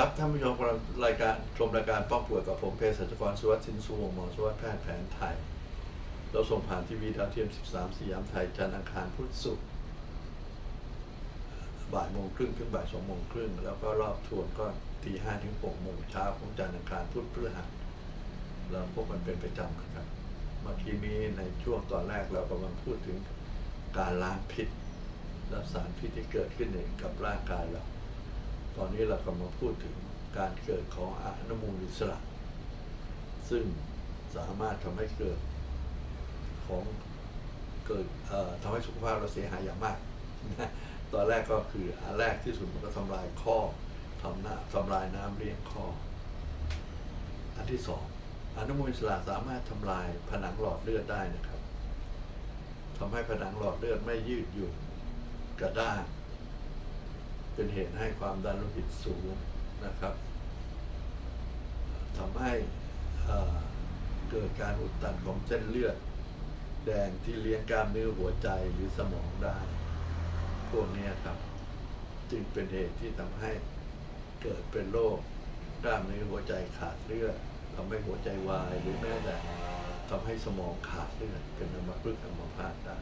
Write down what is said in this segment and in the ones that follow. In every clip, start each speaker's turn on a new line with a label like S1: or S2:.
S1: ครับท่านผู้ชมกำลังรายการชมรายการป้องป่วยกับผมเภสัชกรสุวัสดิ์สินสุวงหมอสุวัสดิ์แพทย์แผนไทย เราส่งผ่านทีวีดาวเทียม 13 สยามไทย จันทร์อังคารพุธศุกร์บ่ายโมงครึ่งถึงบ่ายสองโมงครึ่งแล้วก็รอบทวนก็ตีห้าถึงหกโมงเช้าของจันทร์อังคารพุธพฤหัสเราพบกันเป็นประจำนะครับ เมื่อกี้นี้ในช่วงตอนแรกเรากำลังพูดถึงการล้างพิษและสารพิษที่เกิดขึ้นในกับร่างกายเรา ตอนนี้เรากำลังพูดถึงการเกิดของอนุมูลอิสระ ซึ่งสามารถทำให้เกิดของเกิดทำให้สุขภาพเราเสียหายอย่างมาก ตอนแรกก็คืออันแรกที่สุดมันก็ทำลายข้อทำหน้าทำลายน้ำเลี้ยงข้ออันที่สองอนุมูลอิสระสามารถทำลายผนังหลอดเลือดได้นะครับทำให้ผนังหลอดเลือดไม่ยืดหยุ่นกระด้าง เป็นเหตุให้ความดันโลหิตสูงนะครับทำให้เกิดการอุดตันของเส้นเลือด แดงที่เลี้ยงกล้ามเนื้อหัวใจหรือสมองได้ พวกนี้ครับ จึงเป็นเหตุที่ทำให้เกิดเป็นโรคกล้ามเนื้อหัวใจขาดเลือดทำให้หัวใจวายหรือแม้แต่ทำให้สมองขาดเลือดเป็นอัมพฤกษ์อัมพาตได้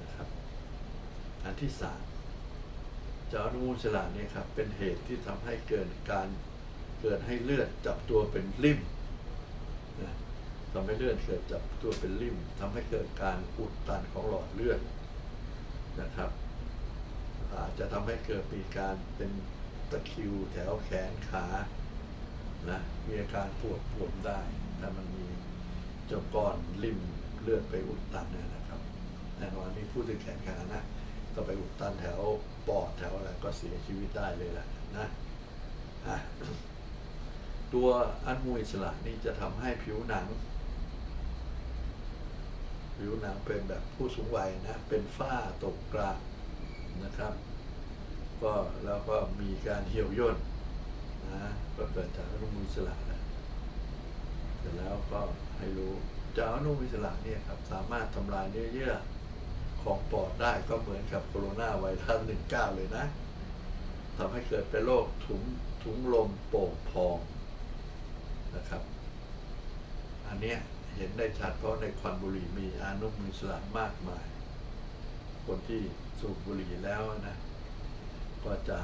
S1: นะครับ อันที่สาม เจ้าอนุมูลอิสระเนี่ยครับเป็นเหตุที่ทำให้เกิดการเกิดให้เลือดจับตัวเป็นริ่มนะทำให้เลือดเกิดจับตัวเป็นริ่มทำให้เกิดการอุดตันของหลอดเลือดนะครับอาจจะทำให้เกิดมีการเป็นตะคิวแถวแขนขานะมีอาการปวดปวดได้ถ้ามันมีเจ้าก้อนริ่มเลือดไปอุดตันเนี่ยนะครับแน่นอนนี่พูดถึงแขนขานะก็ไปอุดตันแถว ปอดแถวอะไรก็เสียชีวิตได้เลยแหละนะตัวอนุมูลอิสระนี่จะทำให้ผิวหนัง ผิวหนังเป็นแบบผู้สูงวัยนะ เป็นฝ้าตกกระนะครับ ก็แล้วก็มีการเหี่ยวย่นนะก็เกิดจากอนุมูลอิสระนะเสร็จแล้วก็ให้รู้จากอนุมูลอิสระเนี่ยครับสามารถทำลายเนื้อเยื่อ ของปอดได้ก็เหมือนกับโคโรนาไวรัส19 เลยนะทำให้เกิดเป็นโรคถุงถุงลมโป่งพองนะครับ อันเนี้ยเห็นได้ชัดเพราะในควันบุหรี่มีอนุมูลอิสระมากมาย คนที่สูบบุหรี่แล้วนะ ก็จะ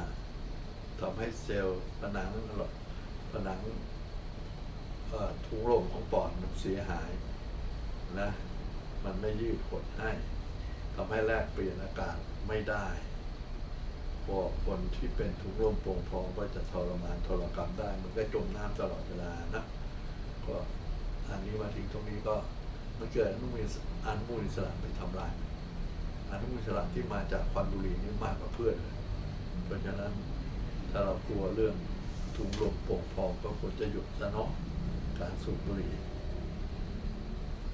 S1: ทำให้เซลล์ผนังผนังเอ่อถุงลมของปอดมันเสียหายนะ มันไม่ยืดหดให้ ทำให้แลกเปลี่ยนอากาศไม่ได้พวกคนที่เป็นถุงลมโป่งพองก็จะทรมานทรกรรมได้ มันก็จมน้ำตลอดเวลานะก็อันนี้มาถึงตรงนี้ก็มันเกิดอนุมูลอิสอนุมูลอิสระไปทำลายอนุมูลอิสระที่มาจากควันบุหรี่นี่มากกว่าเพื่อน เพราะฉะนั้นถ้าเรากลัวเรื่องถุงลมโป่งพองก็ควรจะหยุดซะเนาะการสูบบุหรี่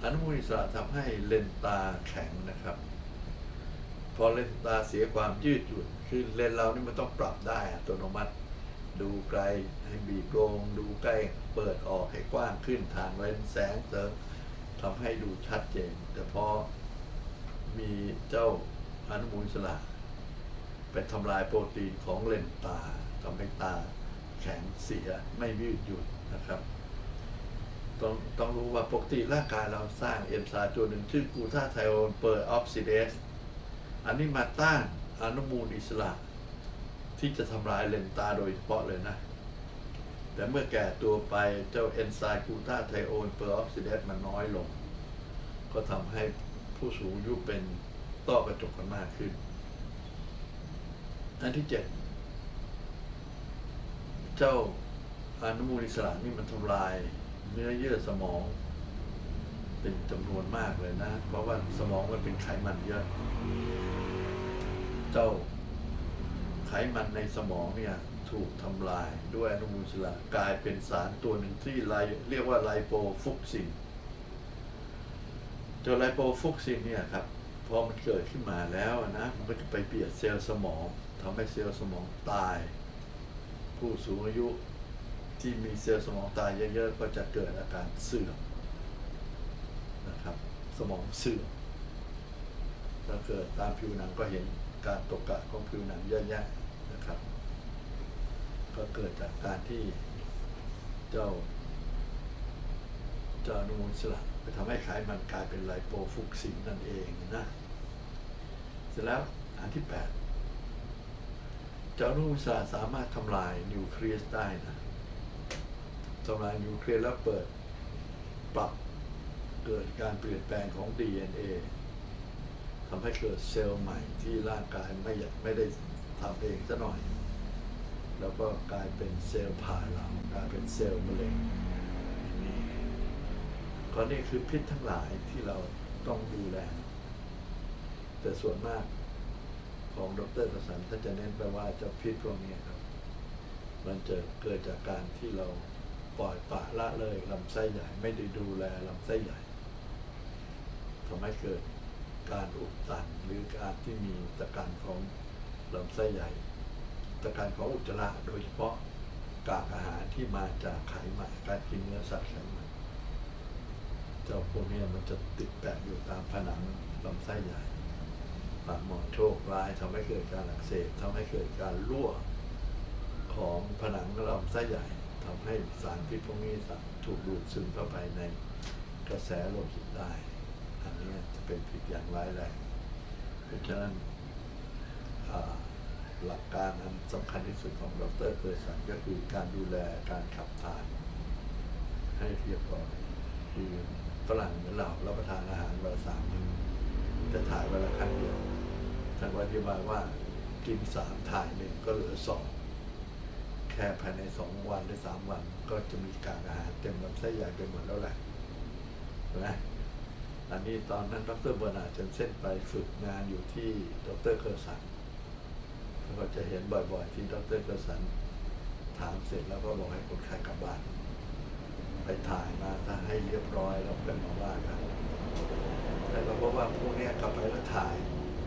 S1: อนุมูลอิสระทำให้เลนตาแข็งนะครับ อเลนส์ตาเสียความยืดหยุ่นคือเลนส์เรานี่มันต้องปรับได้อัตโนมัติ ดูไกลให้บีบลงดูใกล้เปิดออกให้กว้างขึ้นทางเลนส์แสงเสริมทำให้ดูชัดเจน แต่พอมีเจ้าอนุมูลสระเป็นทำลายโปรตีนของเลนส์ตาทำให้ตาแข็งเสียไม่ยืดหยุ่นนะครับ ต้องต้องรู้ว่าปกติร่างกายเราสร้างเอนไซม์ตัวหนึ่งชื่อกูทาไทโอนเปอร์ออกซิเดส อันนี้มาต้านอนุมูลอิสระ ที่จะทำลายเลนตาโดยเฉพาะเลยนะ แต่เมื่อแก่ตัวไปเจ้าเอนไซม์กูทาไทโอนเปอร์ออกซิเดสมันน้อยลง ก็ทำให้ผู้สูงอายุเป็นต้อกระจกกันมากขึ้น อันที่เจ็ดเจ้าอนุมูลอิสระนี่มันทำลายเนื้อเยื่อสมอง เป็นจำนวนมากเลยนะ เพราะว่าสมองมันเป็นไขมันเยอะ เจ้าไขมันในสมองเนี่ยถูกทำลายด้วยอนุมูลอิสระกลายเป็นสารตัวหนึ่งที่ไลเรียกว่าไลโปฟุกซินเจ้าไลโปฟุกซินเนี่ยครับพอมันเกิดขึ้นมาแล้วนะมันก็จะไปเบียดเซลล์สมองทำให้เซลล์สมองตาย ผู้สูงอายุที่มีเซลล์สมองตายเยอะๆก็จะเกิดอาการเสื่อม นะครับ สมองเสื่อมถ้าเกิดตามผิวหนังก็เห็นการตกกะของผิวหนังเยอะแยะนะครับ ก็เกิดจากการที่เจ้า เจ้าอนุมูลอิสระไปทำให้ไขมันกลายเป็นไลโปฟุกซินนั่นเองนะเสร็จแล้วอันที่แปดเจ้าอนุมูลอิสระสามารถทำลายนิวเคลียสได้นะทำลายนิวเคลียสแล้วเปิดปรับ เกิดการเปลี่ยนแปลงของ DNA ทำให้เกิดเซลล์ใหม่ที่ร่างกายไม่ไม่ได้ทำเองซะหน่อย แล้วก็กลายเป็นเซลล์ผ่าหลังกลายเป็นเซลล์มะเร็งนี่ก็นี่คือพิษทั้งหลายที่เราต้องดูแล แต่ส่วนมากของดรกสันท่านจะเน้นไปว่าจะพิษพวกนี้ครับ มันจะเกิดจากการที่เราปล่อยปละละเลยลำไส้ใหญ่ไม่ได้ดูแลลำไส้ใหญ่ ทำให้เกิดการอุดตันหรือการที่มีตะการของลำไส้ใหญ่ตะการของอุจจาระโดยเฉพาะกากอาหารที่มาจากไขมันการกินเนื้อสัตว์ไขมันเจ้าพวกนี้มันจะติดแปะอยู่ตามผนังลำไส้ใหญ่ปากหมอโชคร้ายทำให้เกิดการอักเสบทำให้เกิดการรั่วของผนังลำไส้ใหญ่ทำให้สารพิษพวกนี้ถูกดูดซึมเข้าไปในกระแสโลหิตได้ อันนี้จะเป็นผิดอย่างร้ายแรงเพราะฉะนั้นหลักการอันสำคัญที่สุดของดรเคยสันก็คือการดูแลการขับถ่ายให้เรียบร้อยคือฝรั่งเหมือนเรารับประทานอาหารวันละสามมื้อแต่ถ่ายวันละครั้งเดียวท่านอธิบายว่ากินสามถ่ายหนึ่งก็เหลือสองแค่ภายในสองวันหรือสามวันก็จะมีการอาหารเต็มลำไส้ใหญ่ไปหมดแล้วแหละนไหม อันนี้ตอนนั้นดรบนาจนเซ่นไปฝึกงานอยู่ที่ดรเคอร์สันเราจะเห็นบ่อยๆ ที่ดรกระสันถามเสร็จแล้วก็บอกให้คนไข้กลับบ้าน ไปถ่ายมาถ้าให้เรียบร้อยแล้วเป็นมาว่ากันแต่เราะว่าพวกนี้กลับไปแล้วถ่าย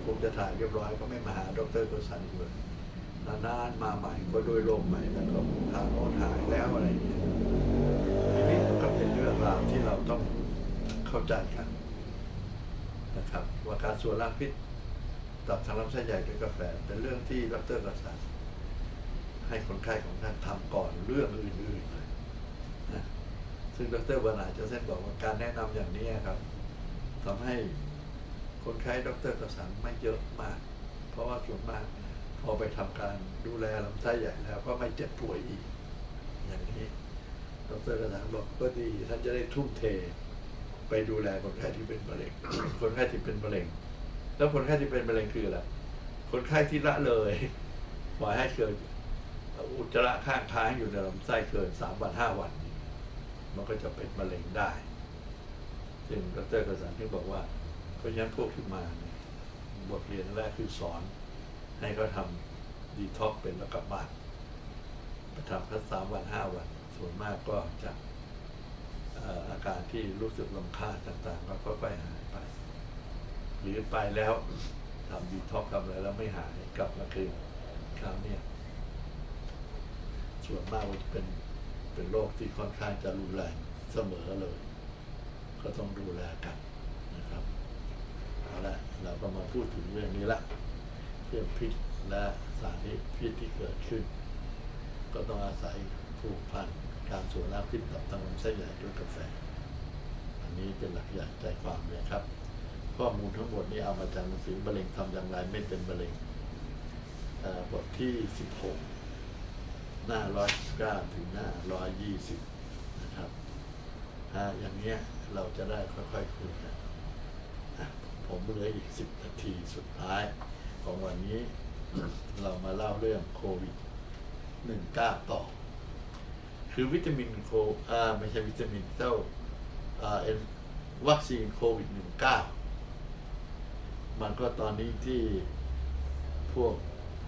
S1: พวกจะถ่ายเรียบร้อยก็ไม่มาหาดรกระสันเลยนานๆมาใหม่ก็ด้วยโรคใหม่แล้วก็ทางโน้นหายแล้วอะไรอย่างเงี้ยทีนี้ก็เป็นเรื่องราวที่เราต้องเข้าใจกัน นะครับว่าการส่วนร่างพิษตับทางลำไส้ใหญ่ด้วยกาแฟ เป็นเรื่องที่ดรกระสันให้คนไข้ของท่านทำก่อนเรื่องอื่นๆเลยนะซึ่งดรบรรณาจะเส้นบอกว่าการแนะนำอย่างนี้ครับทำให้คนไข้ดรกระสันไม่เยอะมาก เพราะว่าส่วนมากพอไปทำการดูแลลำไส้ใหญ่แล้วก็ไม่เจ็บป่วยอีก อย่างนี้ดรกระสันบอกก็ดีท่านจะได้ทุ่มเท ไปดูแลคนไข้ที่เป็นมะเร็ง คนไข้ที่เป็นมะเร็ง แล้วคนไข้ที่เป็นมะเร็งคืออะไร คนไข้ที่ละเลยปล่อยให้เกิดอุจจาระข้างค้างอยู่ในลำไส้เกินสามวันห้าวัน มันก็จะเป็นมะเร็งได้ ซึ่งดรกระสันที่บอกว่าเพราะฉะนั้นพวกที่มาบทเรียนแรกคือสอน ให้เขาทำดีท็อกเป็นแล้วกลับบ้านไปทำแค่สามวันห้าวัน ส่วนมากก็จะ อาการที่รู้สึกลำคาญต่างๆ ก็ค่อยๆหายไป หรือไปแล้วทำดีท็อกซ์ทำอะไรแล้วไม่หายกลับมาคืนคราวเนี้ยส่วนมากมันจะเป็นเป็นโรคที่ค่อนข้างจะรุนแรงเสมอเลย ก็ต้องดูแลกันนะครับเอาละเราก็มาพูดถึงเรื่องนี้ละเรื่องพิษและสารพิษที่เกิดขึ้น ก็ต้องอาศัยผูกพัน การสูบน้ำพิษกับทางลำไส้ใหญ่ด้วยกาแฟ อันนี้เป็นหลักใหญ่ใจความเลยครับ ข้อมูลทั้งหมดนี้เอามาจากหนังสือมะเร็งทำอย่างไรไม่เป็นมะเร็งบทที่ 16 หน้า 119 ถึงหน้า 120 นะครับถ้าอย่างเนี้ยเราจะได้ค่อยๆคุยกันผมเหลืออีก 10 นาทีสุดท้ายของวันนี้เรามาเล่าเรื่องโควิด 19 ต่อ คือวิตามินโคอ่าไม่ใช่วิตามินเจ้าอ่าเอ็นวัคซีนโควิด 19 มันก็ตอนนี้ที่พวก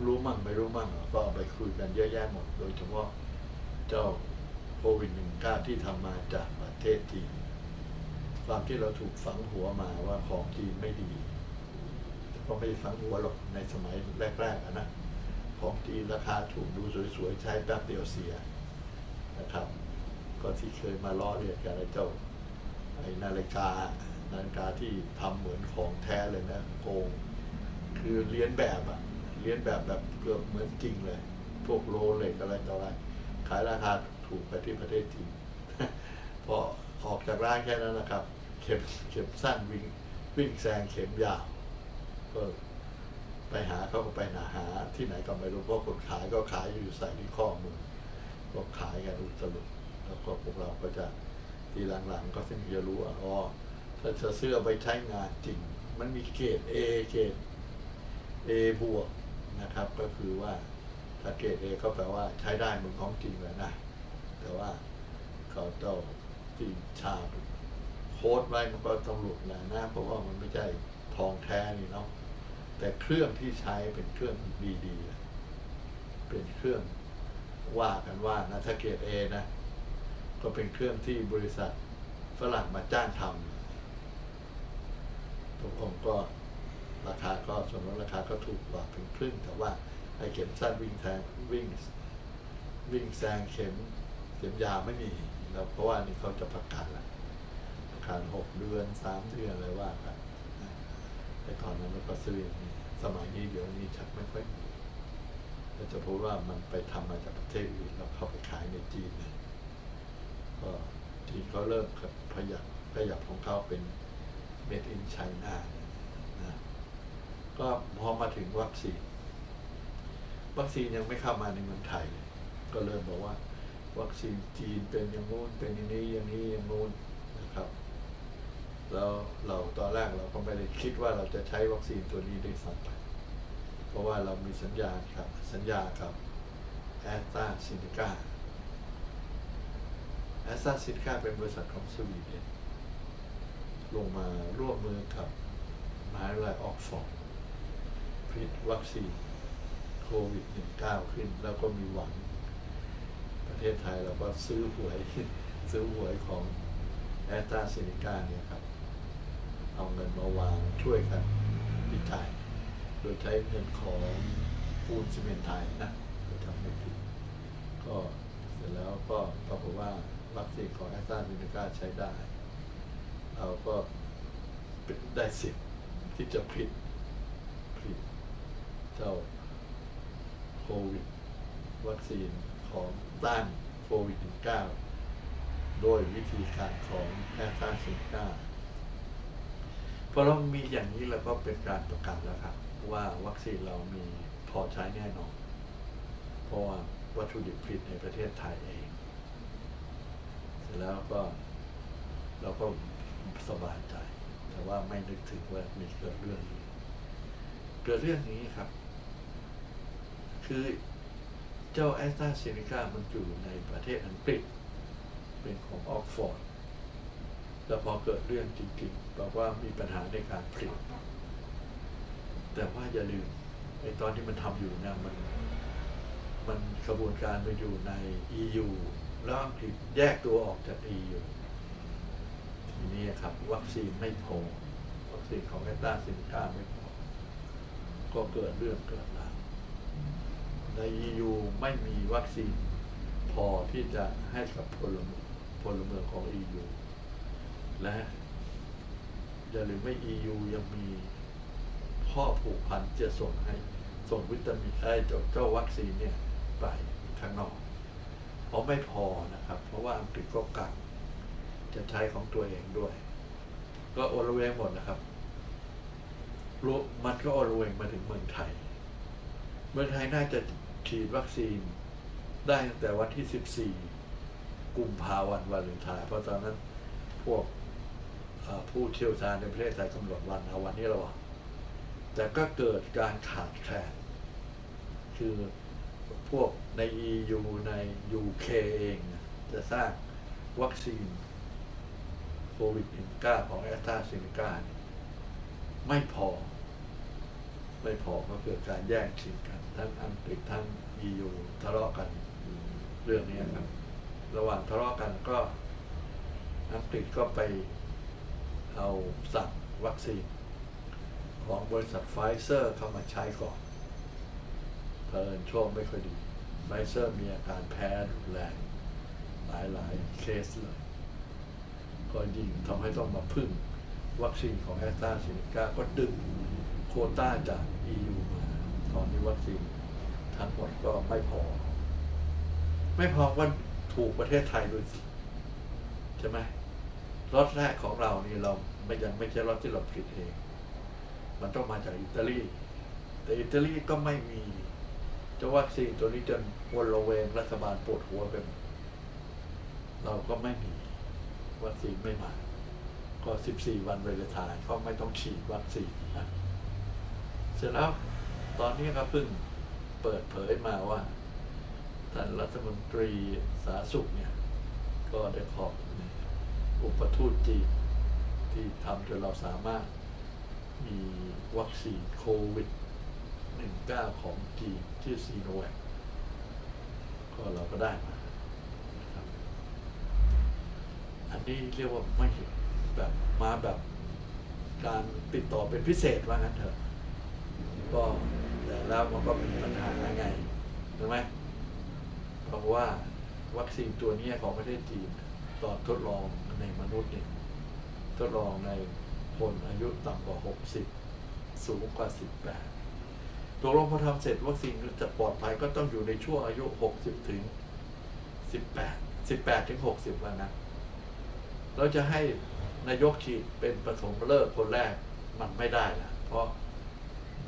S1: รู้มั่งไม่รู้มั่งก็ไปคุยกันเยอะแยะหมด โดยเฉพาะเจ้าโควิด 19 ที่ทำมาจากประเทศจีนความที่เราถูกฝังหัวมาว่าของจีนไม่ดีก็ไม่ได้ฝังหัวหรอกในสมัยแรกๆนะ ของจีนราคาถูกดูสวยๆ ใช้แป๊บเดียวเสีย นะครับ ก็ที่เคยมาล้อเรียกกันไอ้เจ้าไอ้นาฬิกานาฬิกาที่ทำเหมือนของแท้เลยนะโกงคือเลียนแบบอะเลียนแบบแบบเกือบเหมือนจริงเลย พวกโรเล็กอะไรต่ออะไรขายราคาถูกไปที่ประเทศจีนพอออกจากร้านแค่นั้นนะครับ เข็มเข็มสั้นวิ่งวิ่งแซงเข็มยาวก็ไปหาเขาก็ไปหาหาที่ไหนก็ไม่รู้เพราะคนขายก็ขายอยู่ใส่ที่ข้อมือ ก็ขายกันอุตลุดแล้วก็พวกเราก็จะทีหลังๆ ก็ถึงจะรู้ว่าอ๋อถ้าจะเสื้อไปใช้งานจริง มันมีเกรด A เกรด A บวกนะครับ ก็คือว่าถ้าเกรด A ก็แปลว่าใช้ได้มือนของจริงเลยนะ แต่ว่าเขาเจ้าที่ชาบโค้ดไว้มันก็ต้องหลุดแหละนะเพราะว่ามันไม่ใช่ทองแท้นี่เนาะแต่เครื่องที่ใช้เป็นเครื่องดีๆ เป็นเครื่อง ว่ากันว่านะถ้าเกรด A นะ ก็เป็นเครื่องที่บริษัทฝรั่งมาจ้างทำทุกองก็ราคาก็สมมติราคาก็ถูกกว่าเป็นครึ่ง แต่ว่าไอเข็มสั้นวิ่งแทงวิ่งวิ่งแซงเข็มเข็มยาวไม่มีแล้วเพราะว่านี่เขาจะประกาศล้วประกาศหกเดือนสามเดือนอะไรว่ากันแต่ก่อนนั้นเราก็ซื้ออย่างสมัยนี้เดี๋ยวนี้ชักไม่ค่อยมี เราจะพูดว่ามันไปทำมาจากประเทศอื่นแล้วเข้าไปขายในจีนนะก็จีนเขาเริ่มขยับขยับของเขาเป็น made in China นะก็พอมาถึงวัคซีน วัคซีนยังไม่เข้ามาในเมืองไทยเลยก็เริ่มบอกว่า วัคซีนจีนเป็นอย่างงู้นเป็นอย่างนี้อย่างนี้อย่างงู้นนะครับ แล้วเราตอนแรกเราก็ไม่ได้คิดว่าเราจะใช้วัคซีนตัวนี้ได้วยซ้ำไป เพราะว่าเรามีสัญญาครับสัญญากับแอสตราซเนกาแอสตราซเนกาเป็นบริษัทของสวีเดนลงมาร่วมมือกับมหาวิทยาลัยออกฟอร์ดผลิตวัคซีนโควิด -19 ขึ้น แล้วก็มีหวัง ประเทศไทยเราก็ซื้อหวย ซื้อหวยของแอสตราเซเนกาเนี่ยครับ เอาเงินมาวางช่วยกันวิจัย ยใช้เงินของปูนซีเมนต์ไทยนะโดยทำไม่ผิดก็เสร็จแล้วก็ปรากฏว่าวัคซีนของแอสตราเซเนกาใช้ได้ เราก็ได้สิทธิ์ที่จะผลิตผลิตเจ้าโควิด วัคซีนของต้านโควิด -19 โดยวิธีการของแอสตราเซเนกาพอเรามีอย่างนี้แล้วก็เป็นการประกาศแล้วครับ ว่าวัคซีนเรามีพอใช้แน่นอน เพราะว่าวัตถุดิบผลิตในประเทศไทยเอง เสร็จแล้วก็เราก็สบายใจ แต่ว่าไม่นึกถึงว่ามีเกิดเรื่องนี้ เกิดเรื่องนี้ครับ คือเจ้าแอสตราเซเนกามันอยู่ในประเทศอังกฤษ เป็นของออกฟอร์ด แล้วพอเกิดเรื่องจริงๆบอกว่ามีปัญหาในการผลิต แต่ว่าอย่าลืมไอ้ตอนที่มันทำอยู่เนะมัน มันกระบวนการไปอยู่ใน EU แล้วอังกฤษแยกตัวออกจาก EU ทีนี้ครับ วัคซีนไม่พอวัคซีนของแอสตาเซเนกาไม่พอก็เกิดเรื่องเกิดราวใน EU ไม่มีวัคซีนพอที่จะให้กับพลเมืองพลเมืองของ EU และอย่าลืมว่า EU ยังมี ข้อผูกพันจะส่งให้ส่งวิตามินไอ้เจ้าเจ้าวัคซีนเนี่ยไปข้างนอกเพราะไม่พอนะครับ เพราะว่าอังกฤษก็กักจะใช้ของตัวเองด้วย ก็โอรเวงหมดนะครับรู้มันก็โอรเวงมาถึงเมืองไทย เมืองไทยน่าจะฉีดวัคซีนได้ตั้งแต่วันที่ 14 กุมภาวันวาเลนไทน์เพราะตอนนั้นพวกผู้เชี่ยวชาญในประเทศไทยกำหนดวันเอาวันนี้แล้วอะ แต่ก็เกิดการขาดแคลนคือพวกใน EU ใน UK เองเนี่ยจะสร้างวัคซีนโควิด -19 ของแอสตราเซเนกาไม่พอ ไม่พอก็เกิดการแย่งชิงกัน ทั้งอังกฤษทั้ง EU ทะเลาะกันเรื่องนี้ครับ ระหว่างทะเลาะกันก็อังกฤษก็ไปเอาสั่งวัคซีน ของบริษัทไฟเซอร์เข้ามาใช้ก่อนเพลินช่วงไม่ค่อยดีไฟเซอร์มีอาการแพ้รุนแรงหลายหลายเคสเลย ก็ยิ่งทำให้ต้องมาพึ่งวัคซีนของแอสตราเซเนกาก็ดึงโคต้าจาก EU มาตอนนี้วัคซีนทั้งหมดก็ไม่พอ ไม่พอว่าถูกประเทศไทยด้วยสิใช่ไหมรถแรกของเรานี่เราไม่ยังไม่ใช่รถที่เราผลิตเอง มันต้องมาจากอิตาลี แต่อิตาลีก็ไม่มีเจะวัคซีนตัวนี้จนวนระเวงรัฐบาลปวดหัวเป็นเราก็ไม่มีวัคซีนไม่มา ก็ 14 วันเวลาทายเขาไม่ต้องฉีดวัคซีนนะเสร็จแล้วตอนนี้ก็เพิ่งเปิดเผยมาว่าท่านรัฐมนตรีสาธารณสุขเนี่ย ก็ได้ขอบอุปทูตจีนที่ทำจนเราสามารถ วัคซีนโควิด 19 ของจีนชื่อซีโนแวคก็เราก็ได้มานะครับอันนี้เรียกว่าไม่แบบมาแบบการติดต่อเป็นพิเศษว่างั้นเถอะก็แต่แล้วมันก็มีปัญหาไงถูกไหมเพราะว่าวัคซีนตัวนี้ของประเทศจีนตอนทดลองในมนุษย์เนี่ยทดลองในคนอายุต่ำกว่า 60 สูงกว่า 18ตกลงพอทำเสร็จวัคซีนจะปลอดภัยก็ต้องอยู่ในช่วงอายุ 60 ถึง 18 18 ถึง 60 แล้วนะ เราจะให้นายกฉีดเป็นปฐมฤกษ์คนแรกมันไม่ได้ละเพราะ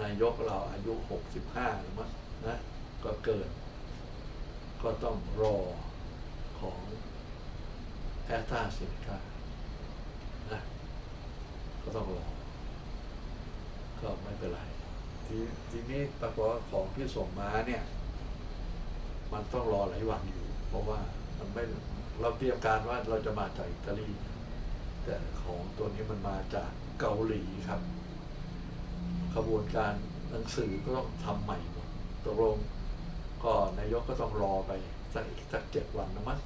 S1: นายกเราอายุหกสิบห้าหรือมั้งนะ ก็เกิน ก็ต้องรอของแอสตราเซเนกานะ ก็ต้องรอ ก็ไม่เป็นไรทีทีนี้ปรากฏว่าของที่ส่งมาเนี่ย มันต้องรอหลายวันอยู่ เพราะว่ามันไม่เราเตรียมการว่าเราจะมาจากอิตาลี แต่ของตัวนี้มันมาจากเกาหลีครับขบวนการหนังสือก็ต้องทำใหม่หมดตกลงก็นายกก็ต้องรอไปสักอีกสักเจ็ดวันนะมั้ง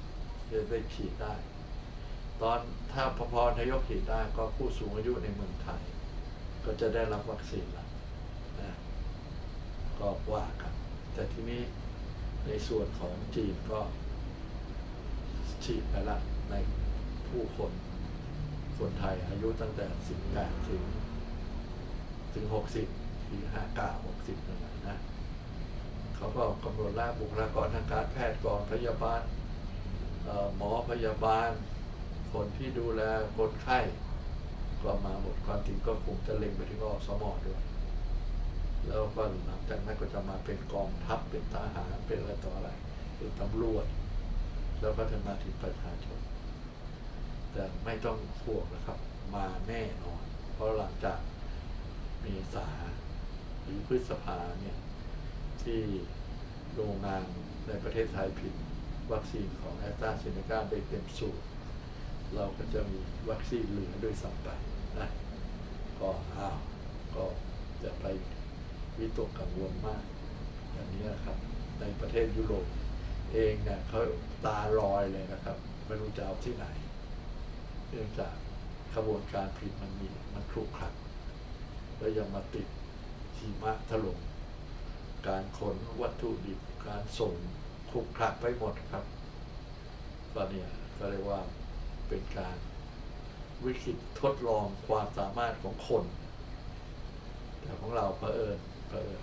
S1: จะได้ฉีดได้ ตอนถ้าพอพอนายกฉีดได้ก็ผู้สูงอายุในเมืองไทย ก็จะได้รับวัคซีนแล้วนะก็ว่ากันแต่ทีนี้ในส่วนของจีนก็ฉีดไปละในผู้คนคนไทยอายุตั้งแต่ 18 ถึง ถึง 60ปี59 60นั่นแหละนะเขาก็กำหนดแล้วบุคลากรทางการแพทย์ก่อนพยาบาลหมอพยาบาล คนที่ดูแลคนไข้ ก็มาหมดความจริงก็คงจะเล็งไปที่อสมด้วย แล้วก็หลังจากนั้นก็จะมาเป็นกองทัพเป็นทหารเป็นอะไรต่ออะไรเป็นตำรวจ แล้วก็จะมาถึงประชาชน แต่ไม่ต้องห่วงนะครับ มาแน่นอน เพราะหลังจากเมษาหรือพฤษภาเนี่ยที่โรงงานในประเทศไทยผลิตวัคซีนของแอสตราเซเนกาได้เต็มสูตรเราก็จะมีวัคซีนเหลือด้วยซ้ำไป ก็อ้าวก็จะไปวิตกกังวลมาก อย่างนี้นะครับ ในประเทศยุโรปเองเนี่ยเขาตาลอยเลยนะครับ ไม่รู้จะเอาที่ไหน เนื่องจากขบวนการผลิตมันมีมันคลุกคลักแล้วยังมาติดหิมะถล่มการขนวัตถุดิบการส่งคลุกคลักไปหมดครับก็เนี่ยก็เรียกว่าเป็นการ วิกฤตทดลองความสามารถของคน แต่ของเราเผอิญเผอิญ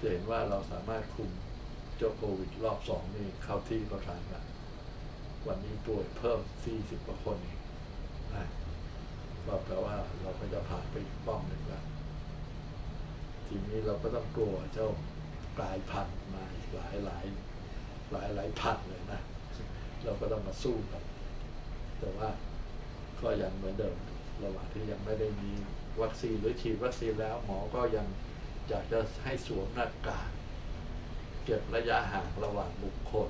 S1: จะเห็นว่าเราสามารถคุมเจ้าโควิดรอบสองนี่เข้าที่เข้าทางแล้วันนี้ป่วยเพิ่ม 40กว่าคนเองนะก็แปลว่าเราก็จะผ่านไปอีกป้อมหนึ่งแล้วทีนี้เราก็ต้องกลัวเจ้ากลายพันธุ์มาหลายหลายหลายหลายพันเลยนะ เราก็ต้องมาสู้กันแต่ว่า ก็ยังเหมือนเดิมระหว่างที่ยังไม่ได้มีวัคซีนหรือฉีดวัคซีนแล้วหมอก็ยังอยากจะให้สวมหน้ากากเก็บระยะห่างระหว่างบุคคล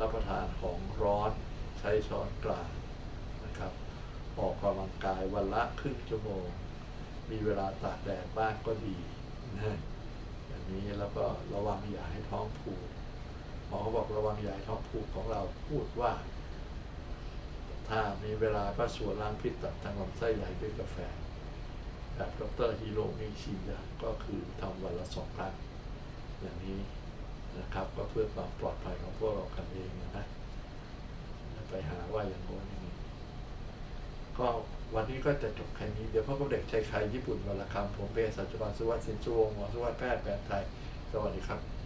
S1: รับประทานของร้อนใช้ช้อนกลางนะครับ ออกกำลังกายวันละครึ่งชั่วโมง มีเวลาตากแดดบ้างก็ดีนะอย่างนี้แล้วก็ระวังอย่าให้ท้องผูกหมอเขาบอกระวังอย่าให้ท้องผูกของเราพูดว่า ถ้ามีเวลาก็สวนล้างพิษตับทางลำไส้ใหญ่ด้วยกาแฟ แบบดรฮิโรมิชิยะก็คือทำวันละสองครั้งอย่างนี้นะครับก็เพื่อความปลอดภัยของพวกเรากันเองนะอย่าไปหาว่าอย่างโน้นอย่างนี้ก็วันนี้ก็จะจบแค่นี้ เดี๋ยวพ่อกับเด็กชายไทยญี่ปุ่นวันละคำผมเป็นสัจจบันสุวัสดิ์สินสุวงศ์หมอสุวัสดิ์แพทย์แผนไทย สวัสดีครับ